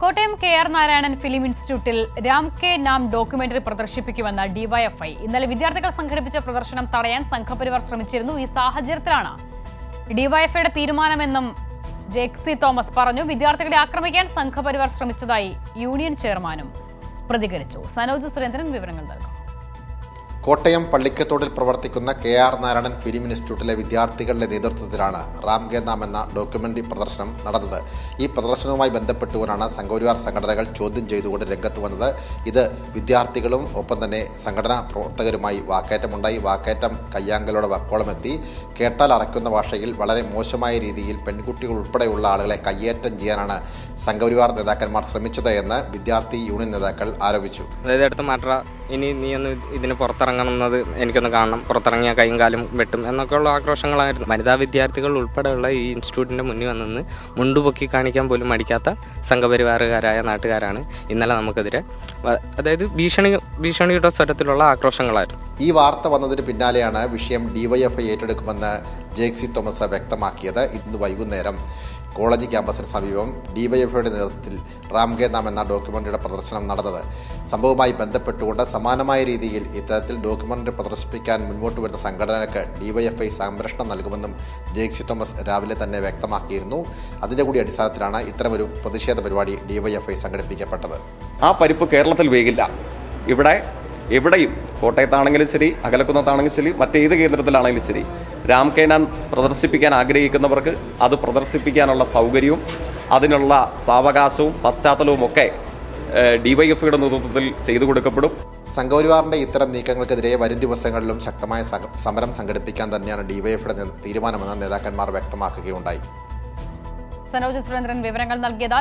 Kottayam K R Narayanan film ഇൻസ്റ്റിറ്റ്യൂട്ടിൽ Ram Ke Naam documentary പ്രദർശിപ്പിക്കുമെന്ന DYFI ഇന്നലെ വിദ്യാർത്ഥികൾ സംഘടിപ്പിച്ച പ്രദർശനം തടയാൻ സംഘപരിവാർ ശ്രമിച്ചിരുന്നു. ഈ സാഹചര്യത്തിലാണ് ഡിവൈഎഫ്ഐയുടെ തീരുമാനമെന്നും ജെക്സി തോമസ് പറഞ്ഞു. വിദ്യാർത്ഥികളെ ആക്രമിക്കാൻ സംഘപരിവാർ ശ്രമിച്ചതായി യൂണിയൻ ചെയർമാനും പ്രതികരിച്ചു. സനോജ് സുരേന്ദ്രൻ വിവരങ്ങൾ നൽകും. കോട്ടയം പള്ളിക്കത്തോടിൽ പ്രവർത്തിക്കുന്ന കെ ആർ നാരായണൻ ഫിലിം ഇൻസ്റ്റിറ്റ്യൂട്ടിലെ വിദ്യാർത്ഥികളുടെ നേതൃത്വത്തിലാണ് റാം നാം എന്ന ഡോക്യുമെന്ററി പ്രദർശനം നടന്നത്. ഈ പ്രദർശനവുമായി ബന്ധപ്പെട്ടുകൊണ്ടാണ് സംഘപരിവാർ സംഘടനകൾ ചോദ്യം ചെയ്തുകൊണ്ട് രംഗത്ത് വന്നത്. ഇത് വിദ്യാർത്ഥികളും ഒപ്പം തന്നെ സംഘടനാ പ്രവർത്തകരുമായി വാക്കേറ്റമുണ്ടായി. വാക്കേറ്റം കയ്യാങ്കലോടെ വക്കോളമെത്തി. കേട്ടാൽ അറയ്ക്കുന്ന ഭാഷയിൽ വളരെ മോശമായ രീതിയിൽ പെൺകുട്ടികൾ ഉൾപ്പെടെയുള്ള ആളുകളെ കയ്യേറ്റം ചെയ്യാനാണ് സംഘപരിവാർ നേതാക്കന്മാർ ശ്രമിച്ചത് എന്ന് വിദ്യാർത്ഥി യൂണിയൻ നേതാക്കൾ ആരോപിച്ചു. അതായത് അടുത്ത മാറ്റ ഇനി നീ ഒന്ന് ഇതിന് പുറത്തിറങ്ങണമെന്നത് എനിക്കൊന്ന് കാണണം. പുറത്തിറങ്ങിയ കൈയും കാലും വെട്ടും എന്നൊക്കെയുള്ള ആക്രോശങ്ങളായിരുന്നു. വനിതാ വിദ്യാർത്ഥികൾ ഉൾപ്പെടെയുള്ള ഈ ഇൻസ്റ്റിറ്റ്യൂട്ടിന്റെ മുന്നിൽ വന്നിന്ന് മുണ്ടുപൊക്കി കാണിക്കാൻ പോലും മടിക്കാത്ത സംഘപരിവാറുകാരായ നാട്ടുകാരാണ് ഇന്നലെ നമുക്കെതിരെ. അതായത് ഭീഷണി ഭീഷണിയുടെ സ്വരത്തിലുള്ള ആക്രോശങ്ങളായിരുന്നു. ഈ വാർത്ത വന്നതിന് പിന്നാലെയാണ് വിഷയം ഡിവൈഎഫ്ഐ ഏറ്റെടുക്കുമെന്ന് ജേക്സി തോമസ് വ്യക്തമാക്കിയത് ഇന്ന് വൈകുന്നേരം. കോളേജ് ക്യാമ്പസിന് സമീപം ഡിവൈഎഫ്ഐയുടെ നേതൃത്വത്തിൽ റാം കെ നാം എന്ന ഡോക്യുമെന്ററിയുടെ പ്രദർശനം നടന്നത്. സംഭവവുമായി ബന്ധപ്പെട്ടുകൊണ്ട് സമാനമായ രീതിയിൽ ഇത്തരത്തിൽ ഡോക്യുമെന്ററി പ്രദർശിപ്പിക്കാൻ മുന്നോട്ട് വരുന്ന സംഘടനകൾക്ക് ഡിവൈഎഫ്ഐ സംരക്ഷണം നൽകുമെന്നും ജേക്സി തോമസ് രാവിലെ തന്നെ വ്യക്തമാക്കിയിരുന്നു. അതിന്റെ കൂടി അടിസ്ഥാനത്തിലാണ് ഇത്തരമൊരു പ്രതിഷേധ പരിപാടി ഡിവൈഎഫ്ഐ സംഘടിപ്പിക്കപ്പെട്ടത്. ആ പരിപ്പ് കേരളത്തിൽ വേഗില്ല ഇവിടെ എവിടെയും കോട്ടയത്താണെങ്കിലും ശരി അകലക്കുന്നത്താണെങ്കിലും ശരി മറ്റേത് കേന്ദ്രത്തിലാണെങ്കിലും ശരി. രാം കേനാൻ പ്രദർശിപ്പിക്കാൻ ആഗ്രഹിക്കുന്നവർക്ക് അത് പ്രദർശിപ്പിക്കാനുള്ള സൗകര്യവും അതിനുള്ള സാവകാശവും പശ്ചാത്തലവും ഒക്കെ ഡിവൈഎഫ്ഐയുടെ നേതൃത്വത്തിൽ ചെയ്തു കൊടുക്കപ്പെടും. സംഘപരിവാറിന്റെ ഇത്തരം നീക്കങ്ങൾക്കെതിരെ വരും ദിവസങ്ങളിലും ശക്തമായ സമരം സംഘടിപ്പിക്കാൻ തന്നെയാണ് ഡിവൈഎഫ്ഐയുടെ തീരുമാനമെന്ന് നേതാക്കന്മാർ വ്യക്തമാക്കുകയുണ്ടായി. സനോജ് സുരേന്ദ്രൻ വിവരങ്ങൾ നൽകിയത്